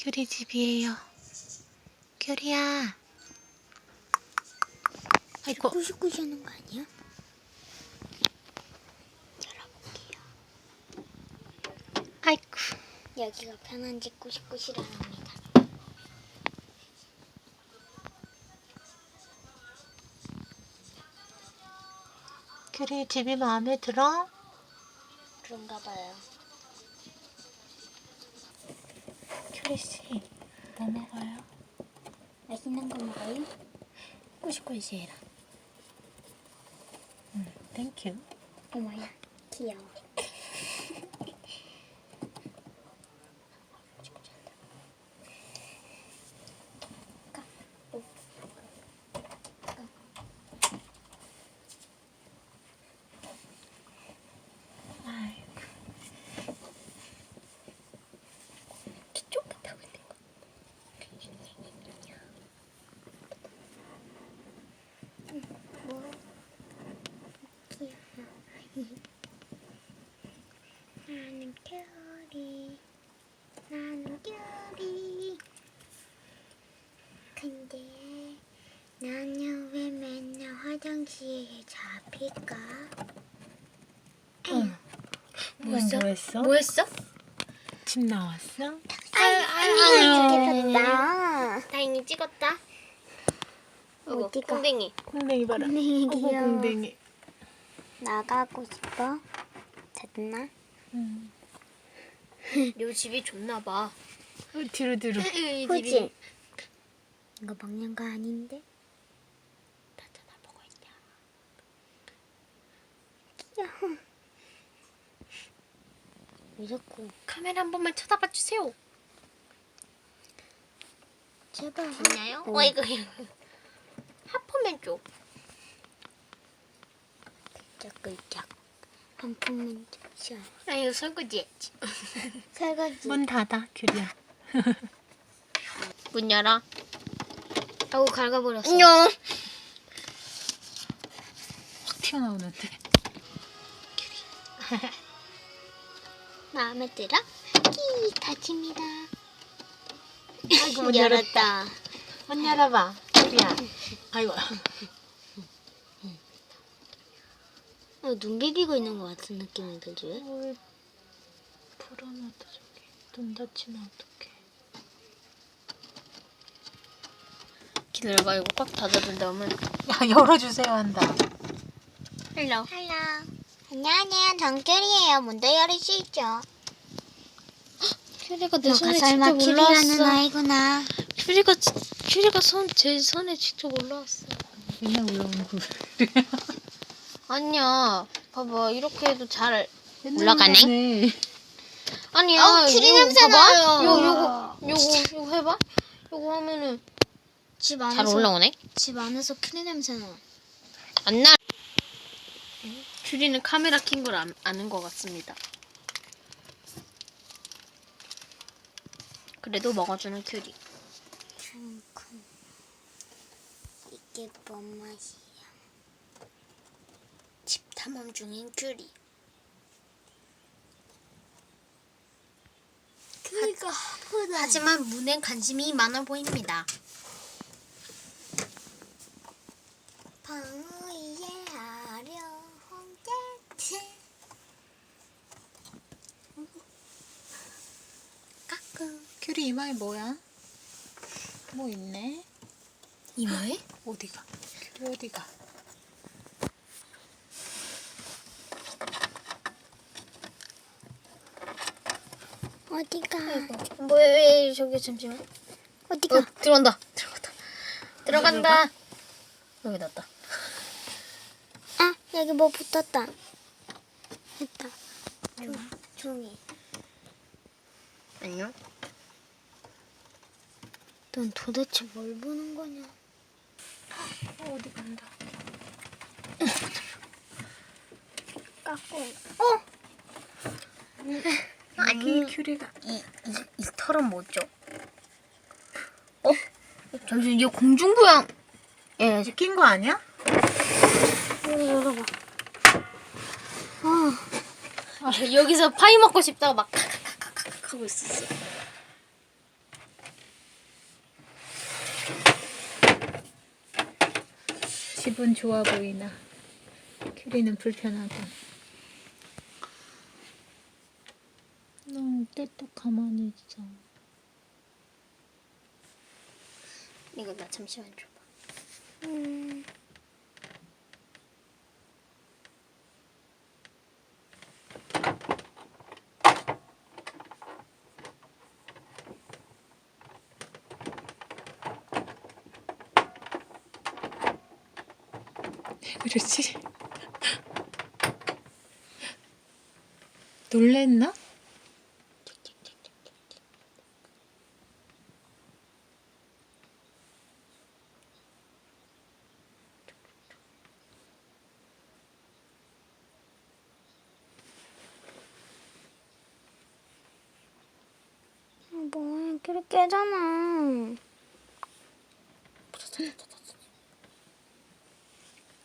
큐리 집이에요. 큐리야. 아이고, 꾸시꾸시 하는 거 아니야? 열어볼게요. 아이고. 여기가 편한지 꾸시꾸시를 합니다. 큐리 집이 마음에 들어? 그런가 봐요. 큐리 씨, 뭐 먹어요? 맛있는 거 먹어요? 꾸시꾸시 해라. 응, 땡큐. 어머야, 귀여워. 아이고. 저쪽 벽을 대고. 뭐? 귀여워. 나는 큐리. 나는 큐리. 근데 나는 왜 맨날 화장실에 잡힐까? 응. 뭐 했어? 뭐 했어? 뭐 했어? 집 나왔어? 아니, 찍혔다. 다행히 찍었다. 어구, 어디가? 콩댕이. 공댕이 봐라. 공댕이 귀여워. 공댕이. 나가고 싶어? 됐나? 응. 요 집이 좋나 봐. 어, 뒤로 뒤로. 이 그지? 집이 이거 먹는 거 아닌데? 다 쳐다보고 있냐. 귀여워. 왜 자꾸 카메라 한 번만 쳐다봐 주세요. 제발 됐나요? 어. 어이구. 하프맨 쪽. 자꾸 짝 반품은 좋죠 아 이거 설거지 했지. 설거지 문 닫아, 큐리야. 문 열어. 아우 갉아버렸어 안녕. 확 튀어나오는데. 마음에 들어? 끼 닫힙니다 아이고, 문 열었다 문 열어봐, 큐리야. 아이고. 어, 눈 비비고 있는 것 같은 느낌이 들지 왜? 뭘 불어놨다, 저기. 눈 다치면 어떡해. 기다려봐 이거 꽉 닫아둔 다음에. 야, 열어주세요 한다. 헬로. 헬로 안녕하세요 정결이에요 문도 있죠 큐리가 내 손에 직접 올라왔어. 아이구나 큐리가 지- 큐리가 손 제 손에 직접 올라왔어. 맨날 올라오는 거. 아니야. 봐봐 이렇게 해도 잘 올라가네? 아니야. 아우, 큐리 이거 냄새 봐봐. 나요. 요 요거 요거 요거 해봐. 요거 하면은 집잘 안에서 올라오네. 집 안에서 큐리 냄새 나 안 나. 큐리는 카메라 킨 걸 아는 것 같습니다. 그래도 먹어주는 큐리. 큰 이게 뭔 맛이야 집 탐험 중인 큐리. 큐리가 크다 하지만 문엔 관심이 많아 보입니다. 방위에 아려홍 깨트 까꿍. 큐리 이마에 뭐야? 뭐 있네? 이마에? 어디가? 큐리 어디가? 어디가 뭐야 왜 저기 잠시만. 어디가 어 들어간다. 들어간다. 들어간다. 여기 놨다. 아 여기 뭐 붙었다 됐다 종, 종이 안녕. 넌 도대체 뭘 보는 거냐 어, 어디 간다. 깎고 아니, 큐리가. 이, 이, 이 털은 뭐죠? 어? 잠시만, 얘 공중부양. 예, 낀거 아니야? 열어봐 여기서 파이 먹고 싶다가 막 카카카카카 하고 있었어. 기분 좋아 보이나? 큐리는 불편하고. 너 떼떡 가만히 있어. 이거 나 잠시만 줘봐. 음. 그렇지? 놀랬나? 뭐야, 이렇게 깨잖아.